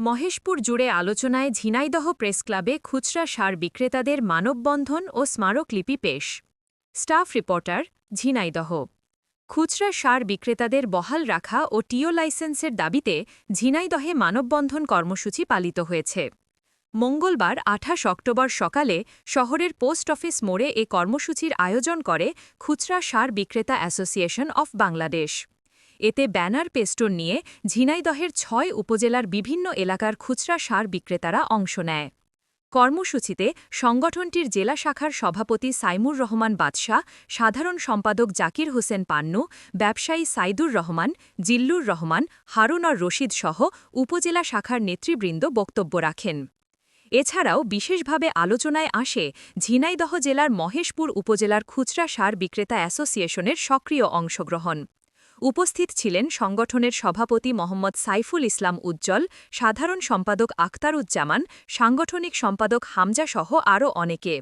মহেশপুর জুড়ে আলোচনায় ঝিনাইদহ প্রেস ক্লাবে খুচরা সার বিক্রেতাদের মানববন্ধন ও স্মারকলিপি পেশ। Staff reporter, Jhenaidah. খুচরা সার বিক্রেতাদের বহাল রাখা ও টিও লাইসেন্সের দাবিতে ঝিনাইদহে মানববন্ধন কর্মসূচি পালিত হয়েছে। মঙ্গলবার, আঠাশ অক্টোবর সকালে শহরের পোস্ট অফিস মোড়ে এ কর্মসূচির আয়োজন করে খুচরা সার বিক্রেতা অ্যাসোসিয়েশন অফ বাংলাদেশ। এতে ব্যানার পেস্টন নিয়ে ঝিনাইদহের ছয় উপজেলার বিভিন্ন এলাকার খুচরা সার বিক্রেতারা অংশ নেয়। কর্মসূচিতে সংগঠনটির জেলা শাখার সভাপতি সাইমুর রহমান বাদশাহ, সাধারণ সম্পাদক জাকির হোসেন পান্নু, ব্যবসায়ী সাইদুর রহমান, জিল্লুর রহমান হারুনর রশিদ সহ উপজেলা শাখার নেতৃবৃন্দ বক্তব্য রাখেন। এছাড়াও বিশেষভাবে আলোচনায় আসে ঝিনাইদহ জেলার মহেশপুর উপজেলার খুচরা সার বিক্রেতা অ্যাসোসিয়েশনের সক্রিয় অংশগ্রহণ। উপস্থিত ছিলেন সংগঠনের সভাপতি মোহাম্মদ সাইফুল ইসলাম উজ্জ্বল, সাধারণ সম্পাদক আখতারুজ্জামান, সাংগঠনিক সম্পাদক হামজাসহ আরও অনেকে।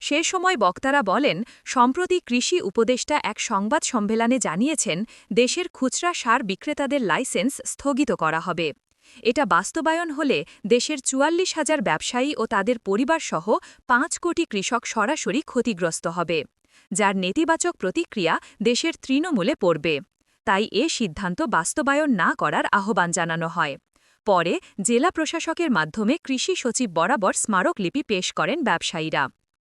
সে সময় বক্তারা বলেন, সম্প্রতি কৃষি উপদেষ্টা এক সংবাদ সম্মেলনে জানিয়েছেন, দেশের খুচরা সার বিক্রেতাদের লাইসেন্স স্থগিত করা হবে। এটা বাস্তবায়ন হলে দেশের চুয়াল্লিশ হাজার ব্যবসায়ী ও তাদের পরিবারসহ পাঁচ কোটি কৃষক সরাসরি ক্ষতিগ্রস্ত হবে। যার নেতিবাচক প্রতিক্রিয়া দেশের তৃণমূলে পড়বে। তাই এ সিদ্ধান্ত বাস্তবায়ন না করার আহ্বান জানানো হয়। পরে জেলা প্রশাসকের মাধ্যমে কৃষি সচিব বরাবর স্মারকলিপি পেশ করেন ব্যবসায়ীরা।